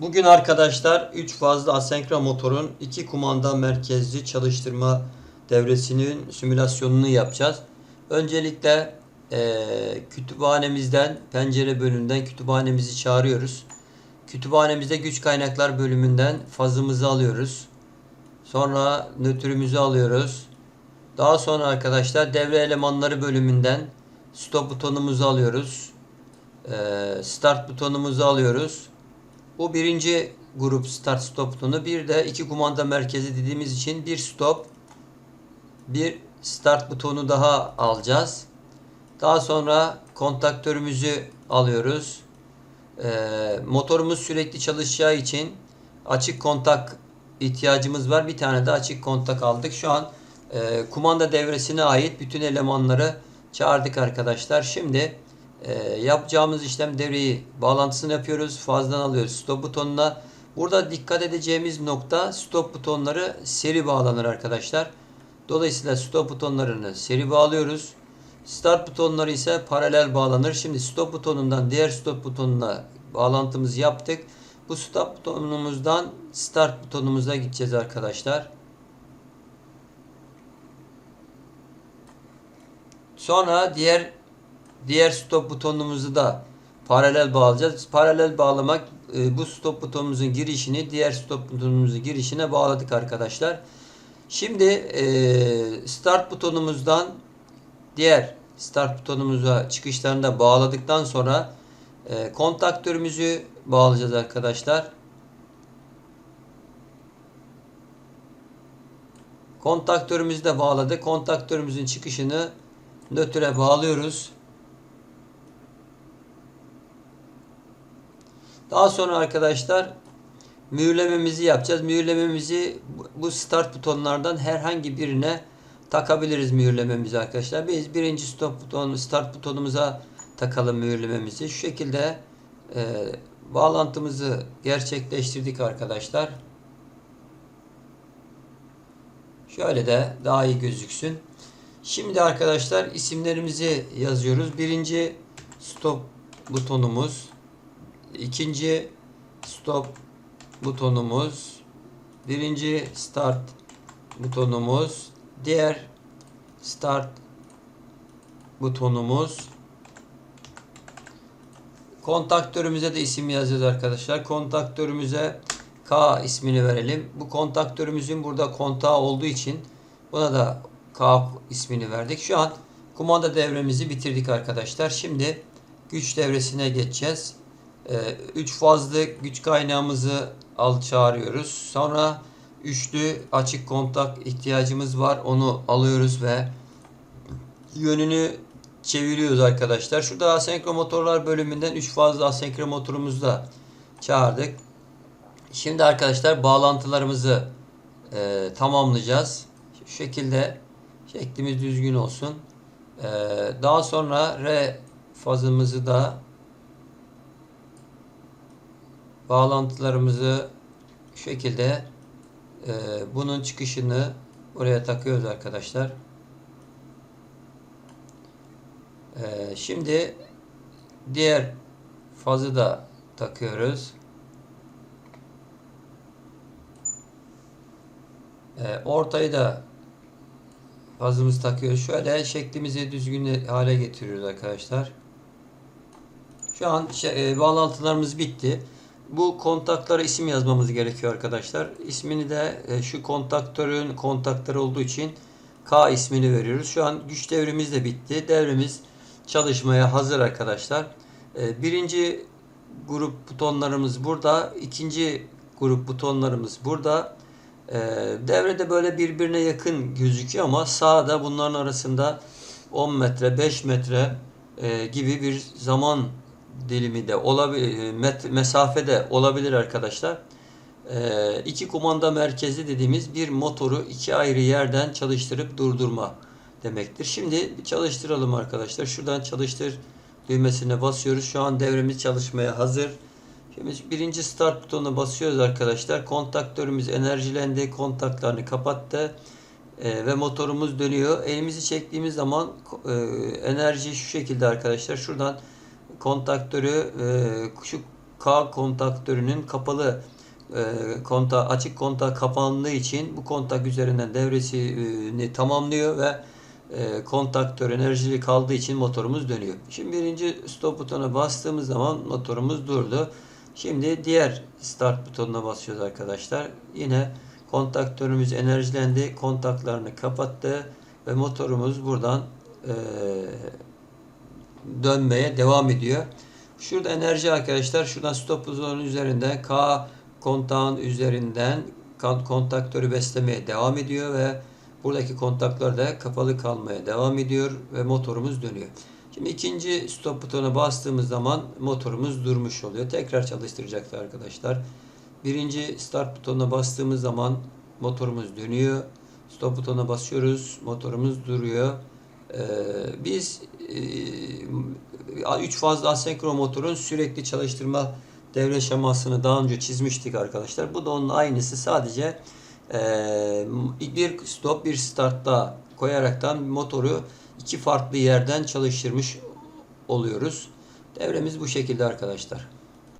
Bugün arkadaşlar 3 fazla asenkron motorun 2 kumanda merkezli çalıştırma devresinin simülasyonunu yapacağız. Öncelikle eee, kütüphanemizden, pencere bölümünden kütüphanemizi çağırıyoruz. Kütüphanemizde güç kaynaklar bölümünden fazımızı alıyoruz. Sonra nötrümüzü alıyoruz. Daha sonra arkadaşlar devre elemanları bölümünden stop butonumuzu alıyoruz. Eee, start butonumuzu alıyoruz. Bu birinci grup start stop butonu. Bir de iki kumanda merkezi dediğimiz için bir stop, bir start butonu daha alacağız. Daha sonra kontaktörümüzü alıyoruz. Ee, motorumuz sürekli çalışacağı için açık kontak ihtiyacımız var. Bir tane de açık kontak aldık. Şu an e, kumanda devresine ait bütün elemanları çağırdık arkadaşlar. Şimdi e, yapacağımız işlem devreyi bağlantısını yapıyoruz. Fazdan alıyoruz stop butonuna. Burada dikkat edeceğimiz nokta stop butonları seri bağlanır arkadaşlar. Dolayısıyla stop butonlarını seri bağlıyoruz. Start butonları ise paralel bağlanır. Şimdi stop butonundan diğer stop butonuna bağlantımızı yaptık. Bu stop butonumuzdan start butonumuza gideceğiz arkadaşlar. Sonra diğer diğer stop butonumuzu da paralel bağlayacağız. Paralel bağlamak e, bu stop butonumuzun girişini diğer stop butonumuzun girişine bağladık arkadaşlar. Şimdi e, start butonumuzdan diğer start butonumuza çıkışlarını bağladıktan sonra e, kontaktörümüzü bağlayacağız arkadaşlar. Kontaktörümüzü de bağladık. Kontaktörümüzün çıkışını nötre bağlıyoruz. Daha sonra arkadaşlar mühürlememizi yapacağız. Mühürlememizi bu start butonlardan herhangi birine takabiliriz mühürlememizi arkadaşlar. Biz birinci stop buton, start butonumuza takalım mühürlememizi. Şu şekilde e, bağlantımızı gerçekleştirdik arkadaşlar. Şöyle de daha iyi gözüksün. Şimdi arkadaşlar isimlerimizi yazıyoruz. Birinci stop butonumuz, ikinci stop butonumuz, birinci start butonumuz, diğer start butonumuz. Kontaktörümüze de isim yazacağız arkadaşlar. Kontaktörümüze K ismini verelim. Bu kontaktörümüzün burada kontağı olduğu için buna da K ismini verdik. Şu an kumanda devremizi bitirdik arkadaşlar. Şimdi güç devresine geçeceğiz. 3 fazlı güç kaynağımızı al çağırıyoruz. Sonra üçlü açık kontak ihtiyacımız var. Onu alıyoruz ve yönünü çeviriyoruz arkadaşlar. Şurada asenkron motorlar bölümünden 3 fazla asenkron motorumuzu da çağırdık. Şimdi arkadaşlar bağlantılarımızı e, tamamlayacağız. Şu şekilde şeklimiz düzgün olsun. E, daha sonra re fazımızı da bağlantılarımızı şu şekilde e, bunun çıkışını buraya takıyoruz arkadaşlar. E, şimdi diğer fazı da takıyoruz. E, ortayı da fazımızı takıyoruz. Şöyle şeklimizi düzgün hale getiriyoruz arkadaşlar. Şu an şey, e, bağlantılarımız bitti. Bu kontaklara isim yazmamız gerekiyor arkadaşlar. İsmini de e, şu kontaktörün kontaktörü olduğu için K ismini veriyoruz. Şu an güç devrimiz de bitti. Devremiz çalışmaya hazır arkadaşlar. E, birinci grup butonlarımız burada. ikinci grup butonlarımız burada. E, devrede böyle birbirine yakın gözüküyor ama sağda bunların arasında 10 metre 5 metre gibi bir zaman dilimi de olabilir, mesafede olabilir arkadaşlar. E, iki kumanda merkezi dediğimiz bir motoru iki ayrı yerden çalıştırıp durdurma demektir. Şimdi çalıştıralım arkadaşlar. Şuradan çalıştır düğmesine basıyoruz. Şu an devremiz çalışmaya hazır. Şimdi birinci start butonuna basıyoruz arkadaşlar. Kontaktörümüz enerjilendi. Kontaklarını kapattı. E, ve motorumuz dönüyor. Elimizi çektiğimiz zaman e, enerji şu şekilde arkadaşlar. Şuradan kontaktörü e, şu K kontaktörünün kapalı e, konta açık kontak kapandığı için bu kontak üzerinden devresini tamamlıyor ve e, kontaktör enerjili kaldığı için motorumuz dönüyor. Şimdi birinci stop butonuna bastığımız zaman motorumuz durdu. Şimdi diğer start butonuna basıyoruz arkadaşlar. Yine kontaktörümüz enerjilendi. Kontaklarını kapattı ve motorumuz buradan e, dönmeye devam ediyor. Şurada enerji arkadaşlar. Şuradan stop butonun üzerinde K kontağın üzerinden kontaktörü beslemeye devam ediyor ve buradaki kontaklar da kapalı kalmaya devam ediyor ve motorumuz dönüyor. Şimdi ikinci stop butonuna bastığımız zaman motorumuz durmuş oluyor. Tekrar çalıştıracaktır arkadaşlar. Birinci start butonuna bastığımız zaman motorumuz dönüyor. Stop butonuna basıyoruz. Motorumuz duruyor. Ee, biz 3 fazla asenkron motorun sürekli çalıştırma devre şemasını daha önce çizmiştik arkadaşlar. Bu da onun aynısı. Sadece ee, bir stop bir start daha koyaraktan motoru iki farklı yerden çalıştırmış oluyoruz. Devremiz bu şekilde arkadaşlar.